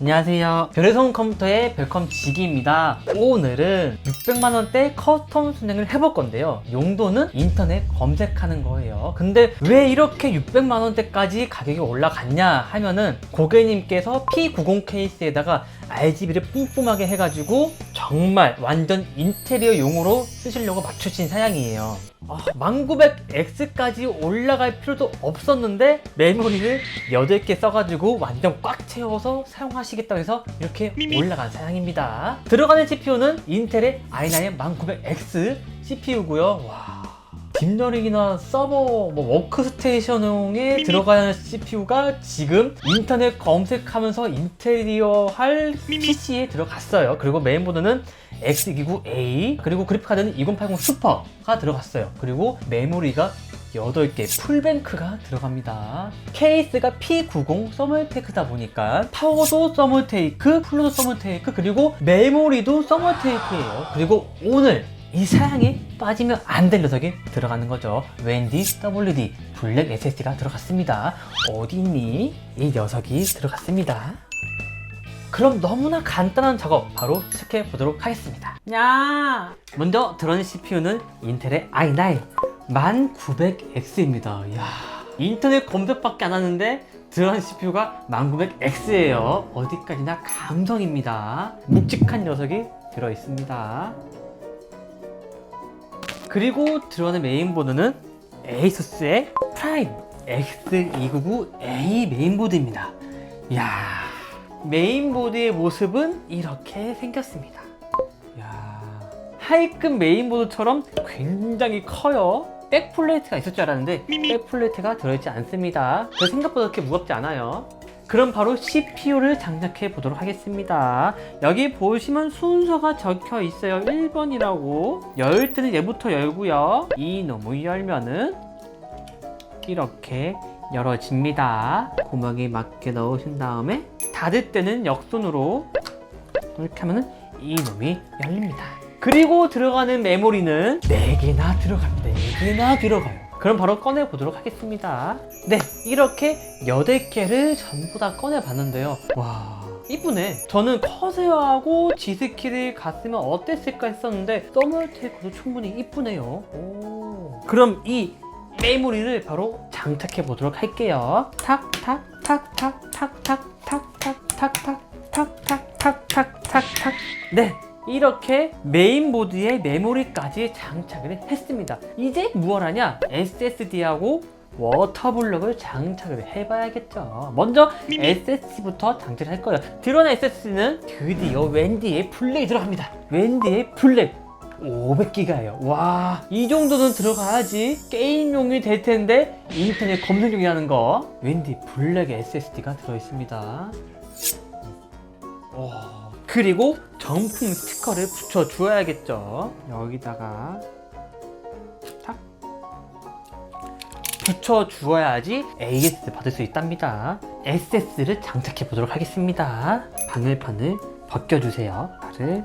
안녕하세요. 별의성 컴퓨터의 별컴 지기입니다. 오늘은 600만원대 커스텀 순행을 해볼 건데요. 용도는 인터넷 검색하는 거예요. 근데 왜 이렇게 600만원대까지 가격이 올라갔냐 하면은 고객님께서 P90 케이스에다가 RGB를 뿜뿜하게 해가지고 정말 완전 인테리어 용으로 쓰시려고 맞추신 사양이에요. 아, 1900X까지 올라갈 필요도 없었는데 메모리를 8개 써가지고 완전 꽉 채워서 사용하시겠다고 해서 이렇게 올라간 사양입니다. 들어가는 CPU는 인텔의 i9 1900X CPU고요. 와. 딥러닝이나 서버, 뭐 워크스테이션용에 들어가는 CPU가 지금 인터넷 검색하면서 인테리어 할 PC에 들어갔어요. 그리고 메인보드는 X299A 그리고 그래픽카드는 2080 슈퍼가 들어갔어요. 그리고 메모리가 8개 풀뱅크가 들어갑니다. 케이스가 P90 서멀테이크다 보니까 파워도 서멀테이크, 플로도 서멀테이크, 그리고 메모리도 서멀테이크예요. 그리고 오늘 이 사양에 빠지면 안 될 녀석이 들어가는 거죠. 웬디 WD 블랙 SSD가 들어갔습니다. 어디 있니? 이 녀석이 들어갔습니다. 그럼 너무나 간단한 작업 바로 시작해 보도록 하겠습니다. 야! 먼저 들어오는 CPU는 인텔의 i9 1900X입니다. 야 인터넷 검색밖에 안 하는데 들어간 CPU가 1900X예요. 어디까지나 감성입니다. 묵직한 녀석이 들어 있습니다. 그리고 들어가는 메인보드는 에이수스의 프라임 X299A 메인보드입니다. 이야, 메인보드의 모습은 이렇게 생겼습니다. 이야, 하이급 메인보드처럼 굉장히 커요. 백플레이트가 있을 줄 알았는데 백플레이트가 들어있지 않습니다. 그 생각보다 그렇게 무겁지 않아요. 그럼 바로 CPU를 장착해 보도록 하겠습니다. 여기 보시면 순서가 적혀 있어요. 1번이라고. 열 때는 얘부터 열고요. 이놈을 열면은 이렇게 열어집니다. 구멍에 맞게 넣으신 다음에 닫을 때는 역손으로 이렇게 하면은 이놈이 열립니다. 그리고 들어가는 메모리는 4개나 들어갑니다. 4개나 들어가요. 그럼 바로 꺼내 보도록 하겠습니다. 네, 이렇게 8개를 전부 다 꺼내 봤는데요. 와, 이쁘네. 저는 커세어하고 G스키를 갔으면 어땠을까 했었는데 서멀테이크도 충분히 이쁘네요. 오. 그럼 이 메모리를 바로 장착해 보도록 할게요. 탁, 탁, 탁, 탁, 탁, 탁, 탁, 탁, 탁, 탁, 탁, 탁, 탁, 탁, 탁, 탁. 네. 이렇게 메인보드에 메모리까지 장착을 했습니다. 이제 무얼 하냐? SSD하고 워터블럭을 장착을 해봐야겠죠. 먼저 SSD부터 장착을 할 거예요. 들어간 SSD는 드디어 웬디의 블랙이 들어갑니다. 웬디의 블랙 500기가예요. 와, 이 정도는 들어가야지 게임용이 될 텐데 인터넷 검색용이라는 거. 웬디 블랙 SSD가 들어 있습니다. 그리고 정품 스티커를 붙여 주어야겠죠. 여기다가 탁 붙여 주어야지 AS 받을 수 있답니다. SS를 장착해 보도록 하겠습니다. 바늘판을 벗겨주세요. 발을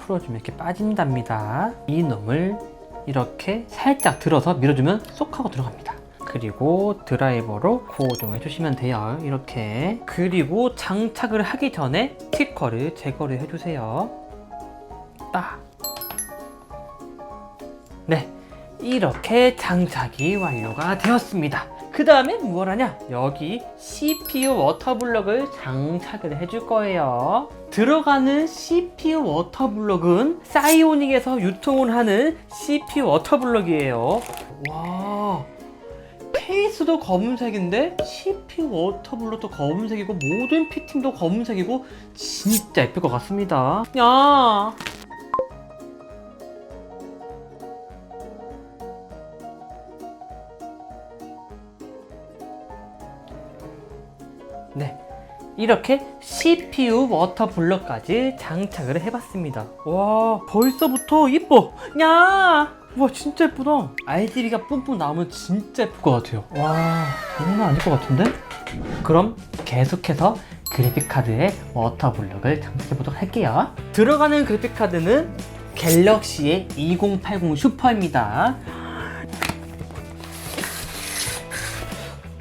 풀어주면 이렇게 빠진답니다. 이 놈을 이렇게 살짝 들어서 밀어주면 쏙 하고 들어갑니다. 그리고 드라이버로 고정해 주시면 돼요. 이렇게. 그리고 장착을 하기 전에 스티커를 제거를 해주세요. 딱. 네. 이렇게 장착이 완료가 되었습니다. 그 다음에 무엇 하냐? 여기 CPU 워터블럭을 장착을 해줄 거예요. 들어가는 CPU 워터블럭은 사이오닉에서 유통을 하는 CPU 워터블럭이에요. 와. 케이스도 검은색인데 CPU 워터블럭도 검은색이고 모든 피팅도 검은색이고 진짜 예쁠 것 같습니다. 야. 네. 이렇게 CPU 워터블럭까지 장착을 해봤습니다. 와, 벌써부터 이뻐! 야! 와, 진짜 예쁘다. RGB가 뿜뿜 나오면 진짜 예쁠 것 같아요. 와, 장난 아닐 것 같은데? 그럼 계속해서 그래픽카드에 워터블럭을 장착해보도록 할게요. 들어가는 그래픽카드는 갤럭시의 2080 슈퍼입니다.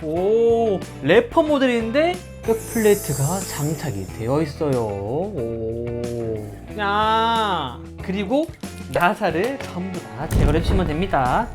오 래퍼 모델인데 백플레이트가 장착이 되어 있어요. 오. 야. 그리고 나사를 전부 다 제거해 주시면 됩니다.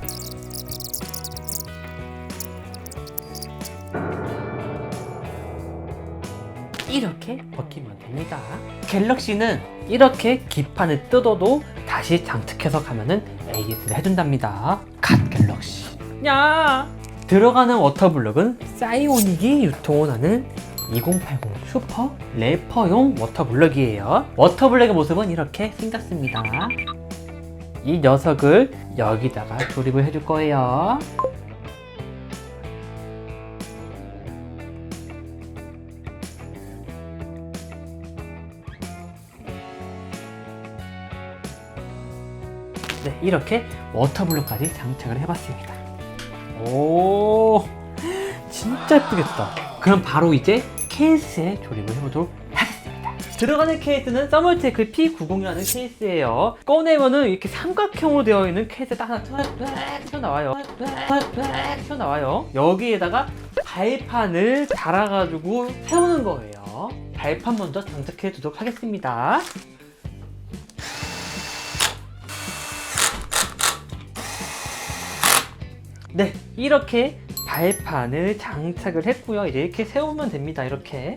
이렇게 벗기면 됩니다. 갤럭시는 이렇게 기판을 뜯어도 다시 장착해서 가면은 AS를 해준답니다. 갓 갤럭시. 야! 들어가는 워터블럭은 사이오닉이 유통을 하는 2080 슈퍼 래퍼용 워터블럭이에요. 워터블럭의 모습은 이렇게 생겼습니다. 이 녀석을 여기다가 조립을 해줄 거예요. 네, 이렇게 워터블럭까지 장착을 해봤습니다. 오, 진짜 예쁘겠다. 그럼 바로 이제 케이스에 조립을 해보도록. 들어가는 케이스는 서멀테크 P90이라는 케이스예요. 꺼내면은 이렇게 삼각형으로 되어 있는 케이스가 딱 하나 튀어나와요. 튀어나와요. 여기에다가 발판을 달아가지고 세우는 거예요. 발판 먼저 장착해 두도록 하겠습니다. 네, 이렇게 발판을 장착을 했고요. 이제 이렇게 세우면 됩니다. 이렇게.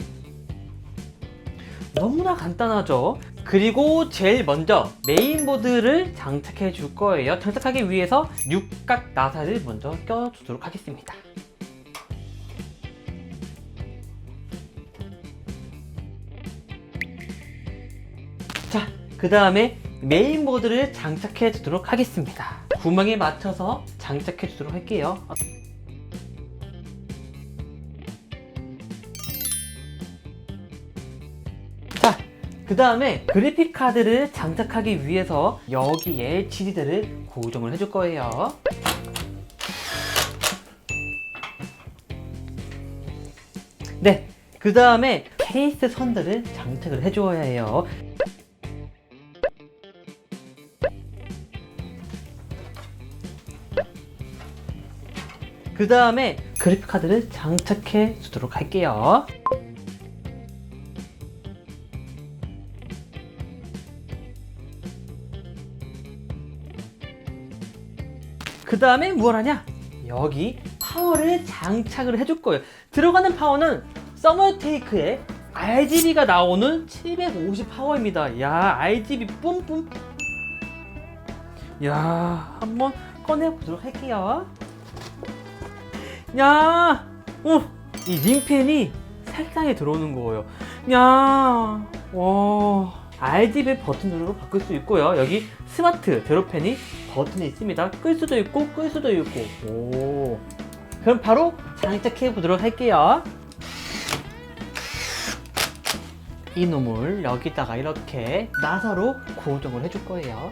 너무나 간단하죠? 그리고 제일 먼저 메인보드를 장착해 줄 거예요. 장착하기 위해서 육각 나사를 먼저 껴주도록 하겠습니다. 자, 그 다음에 메인보드를 장착해 주도록 하겠습니다. 구멍에 맞춰서 장착해 주도록 할게요. 그 다음에 그래픽 카드를 장착하기 위해서 여기에 지지대를 고정을 해줄 거예요. 네, 그 다음에 케이스 선들을 장착을 해주어야 해요. 그 다음에 그래픽 카드를 장착해 주도록 할게요. 그 다음에 뭘 하냐? 여기 파워를 장착을 해줄 거예요. 들어가는 파워는 서머테이크에 RGB가 나오는 750 파워입니다. 야, RGB 뿜뿜. 야, 한번 꺼내 보도록 할게요. 야, 오, 이 링펜이 색상에 들어오는 거예요. 야, 와, RGB 버튼으로 바꿀 수 있고요. 여기 스마트 제로펜이 버튼이 있습니다. 끌 수도 있고 끌 수도 있고. 오, 그럼 바로 장착해 보도록 할게요. 이 놈을 여기다가 이렇게 나사로 고정을 해줄 거예요.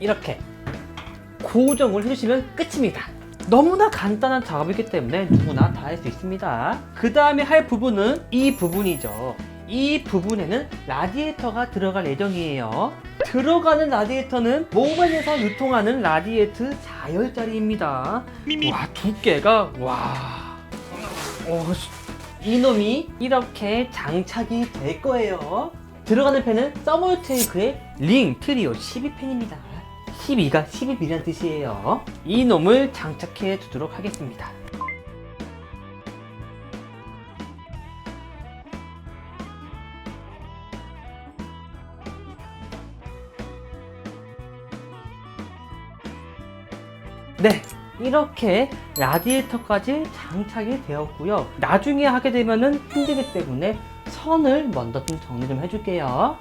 이렇게 고정을 해주시면 끝입니다. 너무나 간단한 작업이기 때문에 누구나 다 할 수 있습니다. 그 다음에 할 부분은 이 부분이죠. 이 부분에는 라디에이터가 들어갈 예정이에요. 들어가는 라디에이터는 모바일에서 유통하는 라디에이트 4열짜리입니다. 와, 두께가, 와. 어, 씨. 이놈이 이렇게 장착이 될 거예요. 들어가는 펜은 서멀테이크의 링 트리오 12펜입니다. 12가 12mm란 뜻이에요. 이 놈을 장착해 두도록 하겠습니다. 네, 이렇게 라디에이터까지 장착이 되었고요. 나중에 하게 되면은 힘들기 때문에 선을 먼저 좀 정리 좀 해줄게요.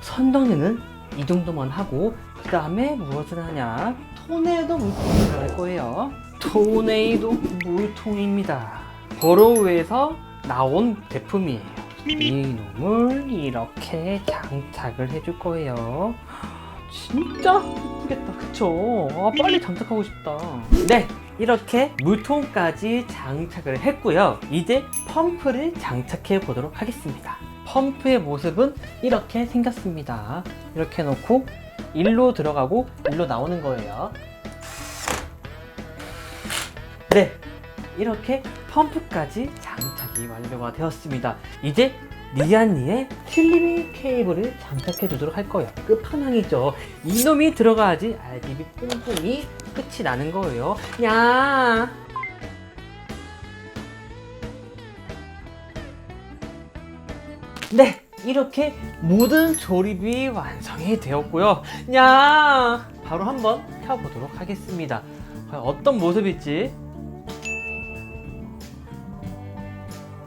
선 정리는 이 정도만 하고 그 다음에 무엇을 하냐? 토네이도 물통이 들어갈 거예요. 토네이도 물통입니다. 버로우에서 나온 제품이에요. 이 놈을 이렇게 장착을 해줄 거예요. 진짜 예쁘겠다 그쵸? 아, 빨리 장착하고 싶다 네 이렇게 물통까지 장착을 했고요 이제 펌프를 장착해 보도록 하겠습니다 펌프의 모습은 이렇게 생겼습니다 이렇게 놓고 일로 들어가고 일로 나오는 거예요 네, 이렇게 펌프까지 장착이 완료가 되었습니다. 이제 니안니의 슬리밍 케이블을 장착해 주도록 할 거예요. 끝판왕이죠. 이놈이 들어가야지 RGB 뽕뽕이 끝이 나는 거예요. 야. 네, 이렇게 모든 조립이 완성이 되었고요. 야, 바로 한번 펴보도록 하겠습니다. 어떤 모습일지.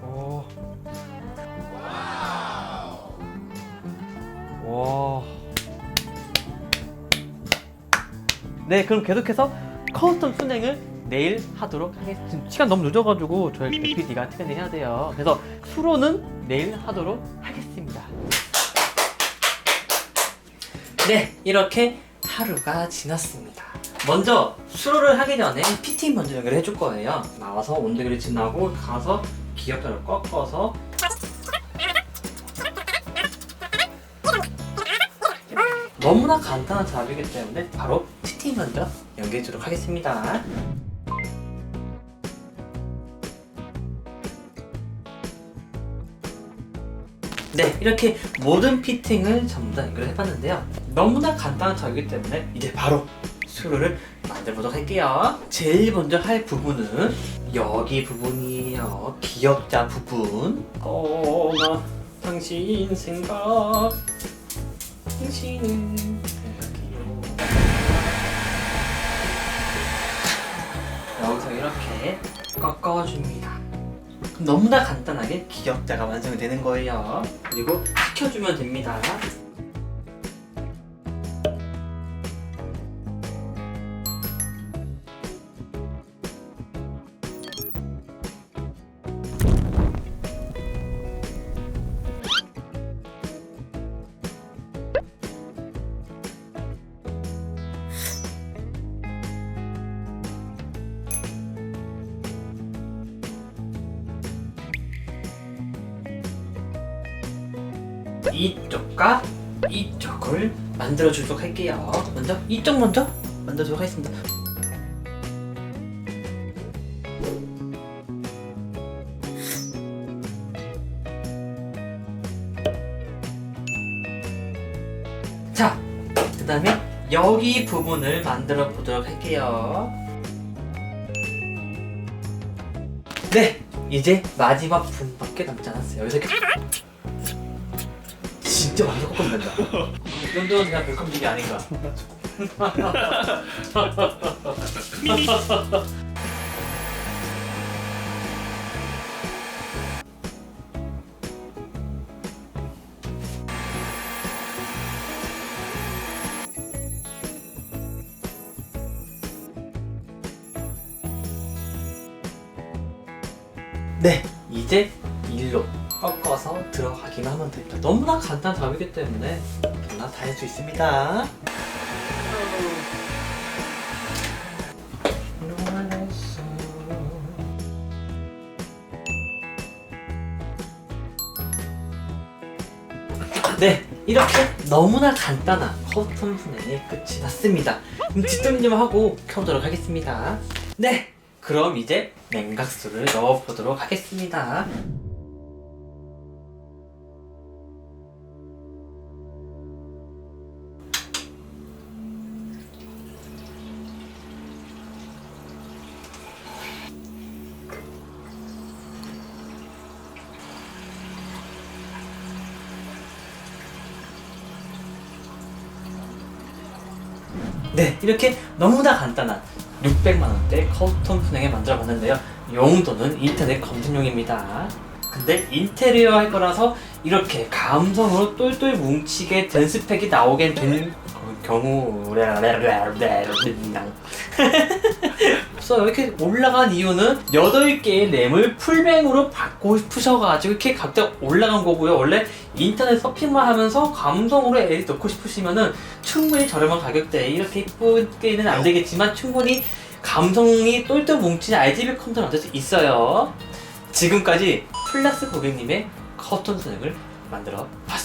오. 와. 네, 그럼 계속해서 커스텀 순행을 내일 하도록 하겠습니다. 지금 시간 너무 늦어가지고 저희 PD가 퇴근해야 돼요. 그래서 수로는 내일 하도록 하겠습니다. 네, 이렇게 하루가 지났습니다. 먼저 수로를 하기 전에 피팅 먼저 연결을 해줄 거예요. 나와서 온도계를 지나고 가서 기역자를 꺾어서 너무나 간단한 작업이기 때문에 바로 피팅 먼저 연결해 주도록 하겠습니다. 네, 이렇게 모든 피팅을 전부 다 연결을 해봤는데요. 너무나 간단한 작업이기 때문에 이제 바로 수로를 만들어보도록 할게요. 제일 먼저 할 부분은 여기 부분이에요. 기역자 부분. 어나 당신 생각 당신은 생각해요. 여기서 이렇게 꺾어줍니다. 너무나 간단하게 기역자가 완성이 되는 거예요. 그리고 식혀주면 됩니다. 이쪽과 이쪽을 만들어 주도록 할게요. 먼저 이쪽 먼저 만들어 주도록 하겠습니다. 자, 그 다음에 여기 부분을 만들어 보도록 할게요. 네, 이제 마지막 부분밖에 남지 않았어요. 여기서 이렇게 진짜 완전 꺾으면 된다. 이 정도는 그냥 백컴직이 아닌가. 꺾어서 들어가기만 하면 됩니다. 너무나 간단한 작업이기 때문에 누구나 다 할 수 있습니다. 네, 이렇게 너무나 간단한 커스텀 분해의 끝이 났습니다. 그럼 뒷정리 좀 하고 켜보도록 하겠습니다. 네, 그럼 이제 냉각수를 넣어보도록 하겠습니다. 네, 이렇게 너무나 간단한 600만 원대 커스텀 분행을 만들어 봤는데요. 용도는 인터넷 검색용입니다. 근데 인테리어 할 거라서 이렇게 감성으로 똘똘 뭉치게 된 스펙이 나오게 된 경우 그래서 이렇게 올라간 이유는 8개의 램을 풀뱅으로 받고 싶으셔가지고 이렇게 각자 올라간 거고요. 원래 인터넷 서핑만 하면서 감성으로 애 넣고 싶으시면은 충분히 저렴한 가격대에 이렇게 이쁘게는 안 되겠지만 충분히 감성이 똘똘 뭉친 RGB 컴퓨터 만들 수 있어요. 지금까지 플러스 고객님의 커튼 선행을 만들어 봤습니다.